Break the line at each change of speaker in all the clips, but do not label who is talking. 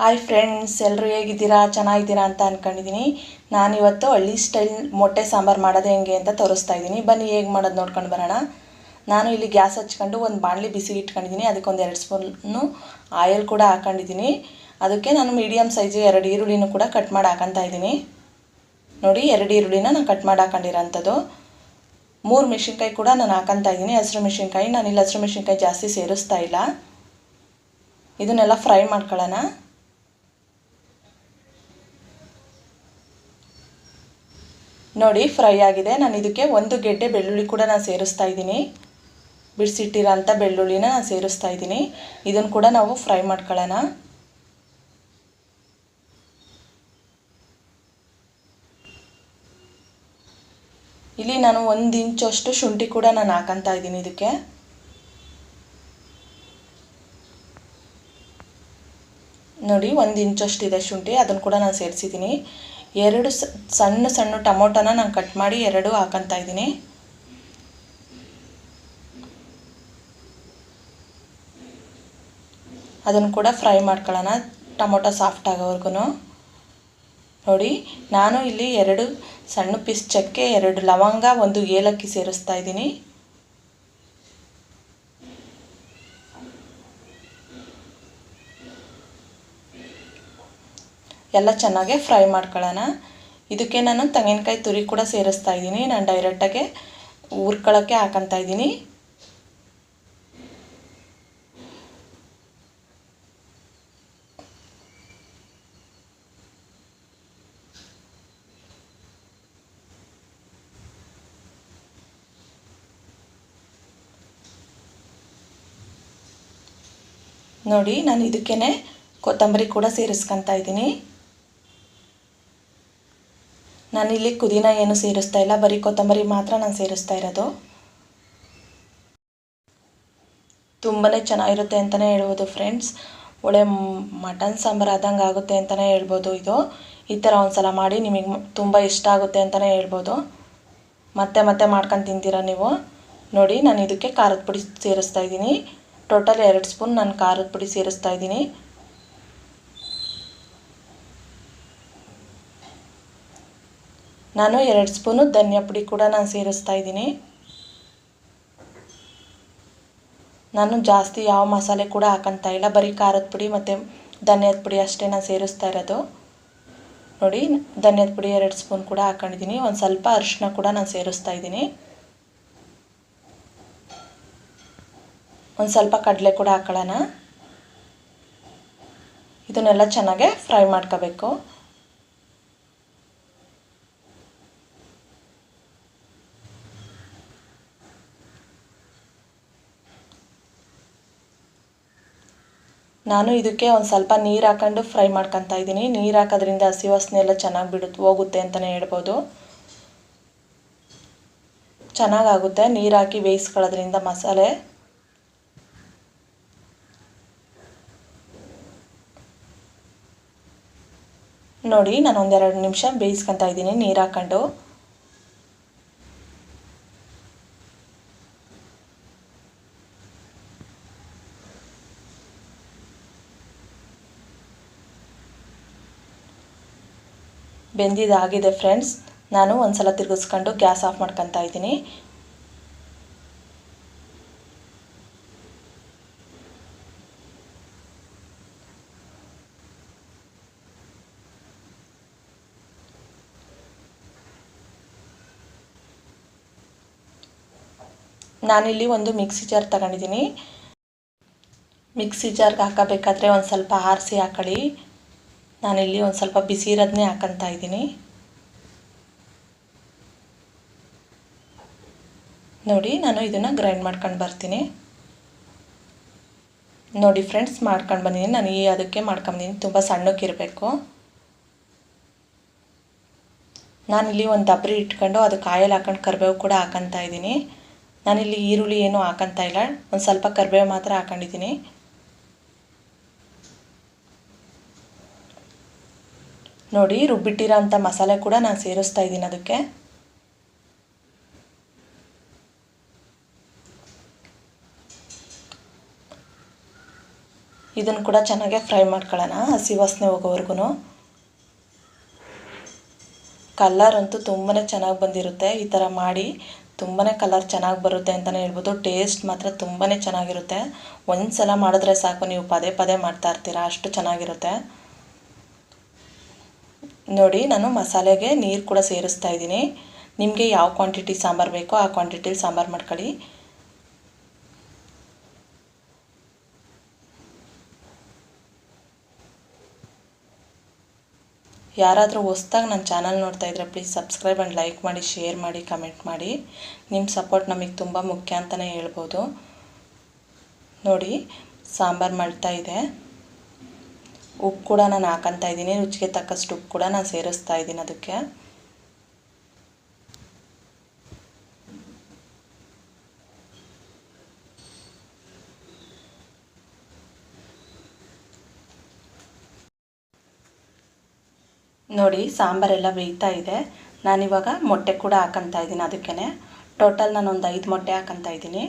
Hi friends ಎಲ್ಲರೂ ಹೇಗಿದ್ದೀರಾ? ಚೆನ್ನಾಗಿದ್ದೀರಾ ಅಂತ ಅಂದ್ಕೊಂಡಿದ್ದೀನಿ ನಾನಿವತ್ತು ಹಳ್ಳಿ ಸ್ಟೈಲ್ ಮೊಟ್ಟೆ ಸಾಂಬಾರು ಮಾಡೋದು ಹೆಂಗೆ ಅಂತ ತೋರಿಸ್ತಾ ಇದ್ದೀನಿ. ಬನ್ನಿ, ಹೇಗೆ ಮಾಡೋದು ನೋಡ್ಕೊಂಡು ಬರೋಣ. ನಾನು ಇಲ್ಲಿ ಗ್ಯಾಸ್ ಹಚ್ಕೊಂಡು ಒಂದು ಬಾಣಲಿ ಬಿಸಿ ಇಟ್ಕೊಂಡಿದ್ದೀನಿ ಅದಕ್ಕೆ ಒಂದು ಎರಡು ಸ್ಪೂನು ಆಯಿಲ್ ಕೂಡ ಹಾಕೊಂಡಿದ್ದೀನಿ ಅದಕ್ಕೆ ನಾನು ಮೀಡಿಯಮ್ ಸೈಜು ಎರಡು ಈರುಳ್ಳಿನೂ ಕೂಡ ಕಟ್ ಮಾಡಿ ಹಾಕೊತಾ ಇದ್ದೀನಿ. ನೋಡಿ, ಎರಡು ಈರುಳ್ಳಿನ ನಾನು ಕಟ್ ಮಾಡಿ ಹಾಕೊಂಡಿರೋಂಥದ್ದು. ಮೂರು ಮೆಣಸಿನ್ಕಾಯಿ ಕೂಡ ನಾನು ಹಾಕೊತಾ ಇದ್ದೀನಿ. ಹಸಿರು ಮೆಣಸಿನ್ಕಾಯಿ ನಾನು ಇಲ್ಲಿ ಹಸಿರು ಮೆಣಸಿನ್ಕಾಯಿ ಜಾಸ್ತಿ ಸೇರಿಸ್ತಾ ಇಲ್ಲ. ಇದನ್ನೆಲ್ಲ ಫ್ರೈ ಮಾಡ್ಕೊಳ್ಳೋಣ. ನೋಡಿ ಫ್ರೈ ಆಗಿದೆ. ನಾನು ಇದಕ್ಕೆ ಒಂದು ಗೆಡ್ಡೆ ಬೆಳ್ಳುಳ್ಳಿ ಕೂಡ ನಾನು ಸೇರಿಸ್ತಾ ಇದ್ದೀನಿ. ಬಿಡಿಸಿಟ್ಟಿರೋಂಥ ಬೆಳ್ಳುಳ್ಳಿನ ನಾನು ಸೇರಿಸ್ತಾ ಇದ್ದೀನಿ. ಇದನ್ನು ಕೂಡ ನಾವು ಫ್ರೈ ಮಾಡ್ಕೊಳ್ಳೋಣ. ಇಲ್ಲಿ ನಾನು ಒಂದು ಇಂಚಷ್ಟು ಶುಂಠಿ ಕೂಡ ನಾನು ಹಾಕಂತಾ ಇದ್ದೀನಿ ಇದಕ್ಕೆ. ನೋಡಿ, ಒಂದು ಇಂಚಷ್ಟಿದೆ ಶುಂಠಿ. ಅದನ್ನು ಕೂಡ ನಾನು ಸೇರಿಸಿದ್ದೀನಿ. ಎರಡು ಸಣ್ಣ ಸಣ್ಣ ಟೊಮೊಟೊನ ನಾನು ಕಟ್ ಮಾಡಿ ಎರಡು ಹಾಕೊತಾ ಇದ್ದೀನಿ. ಅದನ್ನು ಕೂಡ ಫ್ರೈ ಮಾಡ್ಕೊಳ್ಳೋಣ. ಟೊಮೊಟೊ ಸಾಫ್ಟ್ ಆಗೋವರೆಗೂ ನೋಡಿ, ನಾನು ಇಲ್ಲಿ ಎರಡು ಸಣ್ಣ ಪೀಸ್ ಚಕ್ಕೆ ಎರಡು ಲವಂಗ ಒಂದು ಏಲಕ್ಕಿ ಸೇರಿಸ್ತಾ ಇದ್ದೀನಿ. ಎಲ್ಲ ಚೆನ್ನಾಗೆ ಫ್ರೈ ಮಾಡ್ಕೊಳ್ಳೋಣ. ಇದಕ್ಕೆ ನಾನು ತೆಂಗಿನಕಾಯಿ ತುರಿ ಕೂಡ ಸೇರಿಸ್ತಾ ಇದ್ದೀನಿ. ನಾನು ಡೈರೆಕ್ಟಾಗೆ ಹುರ್ಕೊಳ್ಳೋಕ್ಕೆ ಹಾಕೊತಾ ಇದ್ದೀನಿ. ನೋಡಿ, ನಾನು ಇದಕ್ಕೇ ಕೊತ್ತಂಬರಿ ಕೂಡ ಸೇರಿಸ್ಕೊತಾ ಇದ್ದೀನಿ. ನಾನಿಲ್ಲಿ ಕುದಿನ ಏನು ಸೇರಿಸ್ತಾ ಇಲ್ಲ, ಬರೀ ಕೊತ್ತಂಬರಿ ಮಾತ್ರ ನಾನು ಸೇರಿಸ್ತಾ ಇರೋದು. ತುಂಬಾ ಚೆನ್ನಾಗಿರುತ್ತೆ ಅಂತಲೇ ಹೇಳ್ಬೋದು ಫ್ರೆಂಡ್ಸ್ ಒಳ್ಳೆ ಮಟನ್ ಸಾಂಬಾರು ಆದಂಗೆ ಆಗುತ್ತೆ ಅಂತಲೇ ಹೇಳ್ಬೋದು ಇದು. ಈ ಥರ ಒಂದು ಸಲ ಮಾಡಿ ನಿಮಗೆ ತುಂಬ ಇಷ್ಟ ಆಗುತ್ತೆ ಅಂತಲೇ ಹೇಳ್ಬೋದು. ಮತ್ತೆ ಮತ್ತೆ ಮಾಡ್ಕೊಂಡು ತಿಂತೀರ ನೀವು? ನೋಡಿ, ನಾನು ಇದಕ್ಕೆ ಖಾರದ ಪುಡಿ ಸೇರಿಸ್ತಾ ಇದ್ದೀನಿ. ಟೋಟಲ್ ಎರಡು ಸ್ಪೂನ್ ನಾನು ಖಾರದ ಪುಡಿ ಸೇರಿಸ್ತಾ ಇದ್ದೀನಿ. ನಾನು ಎರಡು ಸ್ಪೂನು ಧನಿಯಾ ಪುಡಿ ಕೂಡ ನಾನು ಸೇರಿಸ್ತಾ ಇದ್ದೀನಿ. ನಾನು ಜಾಸ್ತಿ ಯಾವ ಮಸಾಲೆ ಕೂಡ ಹಾಕಂತ ಇಲ್ಲ. ಬರೀ ಖಾರದ ಪುಡಿ ಮತ್ತು ಧನಿಯಾದ ಪುಡಿ ಅಷ್ಟೇ ನಾನು ಸೇರಿಸ್ತಾ ಇರೋದು. ನೋಡಿ, ಧನಿಯಾದ ಪುಡಿ ಎರಡು ಸ್ಪೂನ್ ಕೂಡ ಹಾಕೊಂಡಿದ್ದೀನಿ. ಒಂದು ಸ್ವಲ್ಪ ಅರಿಶಿನ ಕೂಡ ನಾನು ಸೇರಿಸ್ತಾ ಇದ್ದೀನಿ. ಒಂದು ಸ್ವಲ್ಪ ಕಡಲೆ ಕೂಡ ಹಾಕೊಳ್ಳೋಣ. ಇದನ್ನೆಲ್ಲ ಚೆನ್ನಾಗೆ ಫ್ರೈ ಮಾಡ್ಕೋಬೇಕು. ನಾನು ಇದಕ್ಕೆ ಒಂದು ಸ್ವಲ್ಪ ನೀರು ಹಾಕೊಂಡು ಫ್ರೈ ಮಾಡ್ಕೊತಾ ಇದ್ದೀನಿ. ನೀರು ಹಾಕೋದ್ರಿಂದ ಹಸಿ ವಾಸನೆ ಎಲ್ಲ ಚೆನ್ನಾಗಿ ಬಿಡುತ್ತೆ ಹೋಗುತ್ತೆ ಅಂತಲೇ ಹೇಳ್ಬೋದು. ಚೆನ್ನಾಗಾಗುತ್ತೆ. ನೀರು ಹಾಕಿ ಬೇಯಿಸ್ಕೊಳ್ಳೋದ್ರಿಂದ ಮಸಾಲೆ. ನೋಡಿ, ನಾನು ಒಂದೆರಡು ನಿಮಿಷ ಬೇಯಿಸ್ಕೊತಾ ಇದ್ದೀನಿ ನೀರು ಹಾಕ್ಕೊಂಡು ಬೆಂದಿದ್ದಾಗಿದೆ ಫ್ರೆಂಡ್ಸ್ ನಾನು ಒಂದು ಸಲ ತಿರುಗಿಸ್ಕೊಂಡು ಗ್ಯಾಸ್ ಆಫ್ ಮಾಡ್ಕೊತಾ ಇದ್ದೀನಿ. ನಾನಿಲ್ಲಿ ಒಂದು ಮಿಕ್ಸಿ ಜಾರ್ ತಗೊಂಡಿದ್ದೀನಿ. ಮಿಕ್ಸಿ ಜಾರ್ಗೆ ಹಾಕಬೇಕಾದ್ರೆ ಒಂದು ಸ್ವಲ್ಪ ಆರಿಸಿ ಹಾಕೊಳ್ಳಿ. ನಾನಿಲ್ಲಿ ಒಂದು ಸ್ವಲ್ಪ ಬಿಸಿ ಇರೋದನ್ನೇ ಹಾಕಂತ ಇದ್ದೀನಿ. ನೋಡಿ, ನಾನು ಇದನ್ನು ಗ್ರೈಂಡ್ ಮಾಡ್ಕೊಂಡು ಬರ್ತೀನಿ. ನೋಡಿ ಫ್ರೆಂಡ್ಸ್ ಮಾಡ್ಕೊಂಡು ಬಂದಿದ್ದೀನಿ. ನಾನು ಈ ಅದಕ್ಕೆ ಮಾಡ್ಕೊಂಬಂದಿದ್ದೀನಿ ತುಂಬ ಸಣ್ಣಕ್ಕಿರಬೇಕು ನಾನಿಲ್ಲಿ ಒಂದು ದಬ್ರಿ ಇಟ್ಕೊಂಡು ಅದಕ್ಕೆ ಕಾಯಲ್ಲಿ ಹಾಕೊಂಡು ಕರಿಬೇವು ಕೂಡ ಹಾಕೊತಾ ಇದ್ದೀನಿ. ನಾನಿಲ್ಲಿ ಈರುಳ್ಳಿ ಏನೂ ಹಾಕಂತ ಇಲ್ಲ. ಒಂದು ಸ್ವಲ್ಪ ಕರಿಬೇವು ಮಾತ್ರ ಹಾಕೊಂಡಿದ್ದೀನಿ. ನೋಡಿ, ರುಬ್ಬಿಟ್ಟಿರೋ ಅಂಥ ಮಸಾಲೆ ಕೂಡ ನಾನು ಸೇರಿಸ್ತಾ ಇದ್ದೀನಿ ಅದಕ್ಕೆ. ಇದನ್ನು ಕೂಡ ಚೆನ್ನಾಗೆ ಫ್ರೈ ಮಾಡ್ಕೊಳ್ಳೋಣ, ಹಸಿ ವಾಸನೆ ಹೋಗೋವರೆಗೂ ಕಲ್ಲರ್ ಅಂತೂ ತುಂಬಾ ಚೆನ್ನಾಗಿ ಬಂದಿರುತ್ತೆ. ಈ ಥರ ಮಾಡಿ ತುಂಬಾ ಕಲರ್ ಚೆನ್ನಾಗಿ ಬರುತ್ತೆ ಅಂತಲೇ ಹೇಳ್ಬೋದು. ಟೇಸ್ಟ್ ಮಾತ್ರ ತುಂಬಾ ಚೆನ್ನಾಗಿರುತ್ತೆ. ಒಂದು ಸಲ ಮಾಡಿದ್ರೆ ಸಾಕು, ನೀವು ಪದೇ ಪದೇ ಮಾಡ್ತಾ ಇರ್ತೀರಾ, ಅಷ್ಟು ಚೆನ್ನಾಗಿರುತ್ತೆ. ನೋಡಿ, ನಾನು ಮಸಾಲೆಗೆ ನೀರು ಕೂಡ ಸೇರಿಸ್ತಾ ಇದ್ದೀನಿ. ನಿಮಗೆ ಯಾವ ಕ್ವಾಂಟಿಟಿ ಸಾಂಬಾರು ಬೇಕೋ ಆ ಕ್ವಾಂಟಿಟಿಲಿ ಸಾಂಬಾರು ಮಾಡ್ಕೊಳ್ಳಿ. ಯಾರಾದರೂ ಹೊಸ್ದಾಗಿ ನನ್ನ ಚಾನಲ್ ನೋಡ್ತಾ ಇದ್ದರೆ ಪ್ಲೀಸ್ ಸಬ್ಸ್ಕ್ರೈಬ್ ಆ್ಯಂಡ್ ಲೈಕ್ ಮಾಡಿ ಶೇರ್ ಮಾಡಿ ಕಮೆಂಟ್ ಮಾಡಿ. ನಿಮ್ಮ ಸಪೋರ್ಟ್ ನಮಗೆ ತುಂಬ ಮುಖ್ಯ ಅಂತಲೇ ಹೇಳ್ಬೋದು. ನೋಡಿ, ಸಾಂಬಾರು ಮಾಡ್ತಾ ಇದೆ. ಉಪ್ಪು ಕೂಡ ನಾನು ಹಾಕಂತ ಇದ್ದೀನಿ, ರುಚಿಗೆ ತಕ್ಕಷ್ಟು ಉಪ್ಪು ಕೂಡ ನಾನು ಸೇರಿಸ್ತಾ ಇದ್ದೀನಿ ಅದಕ್ಕೆ. ನೋಡಿ, ಸಾಂಬಾರೆಲ್ಲ ಬೇಯ್ತಾ ಇದೆ. ನಾನಿವಾಗ ಮೊಟ್ಟೆ ಕೂಡ ಹಾಕಂತ ಇದ್ದೀನಿ ಅದಕ್ಕೇ ಟೋಟಲ್ ನಾನು ಒಂದು ಐದು ಮೊಟ್ಟೆ ಹಾಕಂತ ಇದ್ದೀನಿ.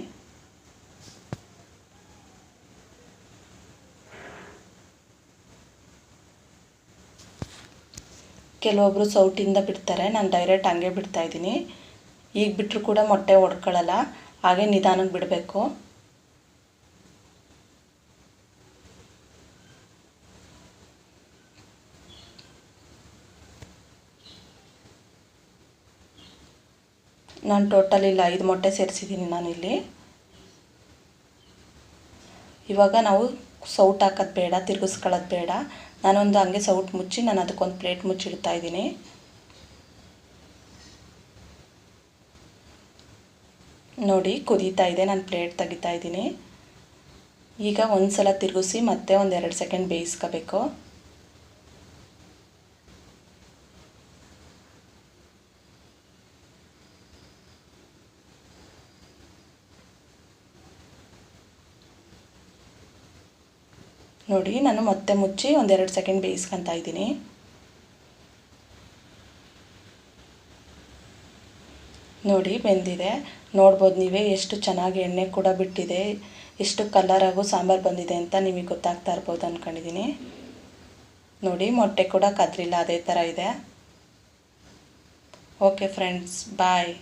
ಕೆಲವೊಬ್ಬರು ಸೌಟಿಂದ ಬಿಡ್ತಾರೆ, ನಾನು ಡೈರೆಕ್ಟ್ ಹಂಗೆ ಬಿಡ್ತಾ ಇದ್ದೀನಿ. ಈಗ ಬಿಟ್ಟರು ಕೂಡ ಮೊಟ್ಟೆ ಒಡ್ಕೊಳ್ಳಲ್ಲ ಹಾಗೆ ನಿಧಾನಕ್ಕೆ ಬಿಡಬೇಕು. ನಾನು ಟೋಟಲ್ ಇಲ್ಲ ಐದು ಮೊಟ್ಟೆ ಸೇರಿಸಿದ್ದೀನಿ ನಾನಿಲ್ಲಿ ಇವಾಗ ನಾವು ಸೌಟ್ ಹಾಕೋದು ಬೇಡ, ತಿರುಗಿಸ್ಕೊಳ್ಳೋದು ಬೇಡ. ನಾನೊಂದು ಹಂಗೆ ಸೌಟ್ ಮುಚ್ಚಿ ನಾನು ಅದಕ್ಕೊಂದು ಪ್ಲೇಟ್ ಮುಚ್ಚಿಡ್ತಾ ಇದ್ದೀನಿ. ನೋಡಿ ಕುದೀತಾ ಇದೆ, ನಾನು ಪ್ಲೇಟ್ ತೆಗಿತಾ ಇದ್ದೀನಿ. ಈಗ ಒಂದು ಸಲ ತಿರುಗಿಸಿ ಮತ್ತೆ ಒಂದು ಎರಡು ಸೆಕೆಂಡ್ ಬೇಯಿಸ್ಕೋಬೇಕು. ನೋಡಿ, ನಾನು ಮತ್ತೆ ಮುಚ್ಚಿ ಒಂದೆರಡು ಸೆಕೆಂಡ್ ಬೇಯಿಸ್ಕೊತಾ ಇದ್ದೀನಿ. ನೋಡಿ, ಬೆಂದಿದೆ. ನೋಡ್ಬೋದು ನೀವೇ ಎಷ್ಟು ಚೆನ್ನಾಗಿ ಎಣ್ಣೆ ಕೂಡ ಬಿಟ್ಟಿದೆ. ಎಷ್ಟು ಕಲರಾಗೂ ಸಾಂಬಾರು ಬಂದಿದೆ ಅಂತ ನಿಮಗೆ ಗೊತ್ತಾಗ್ತಾ ಇರ್ಬೋದು ಅಂದ್ಕೊಂಡಿದ್ದೀನಿ ನೋಡಿ, ಮೊಟ್ಟೆ ಕೂಡ ಕದ್ರಿಲ್ಲ, ಅದೇ ಥರ ಇದೆ. Okay friends bye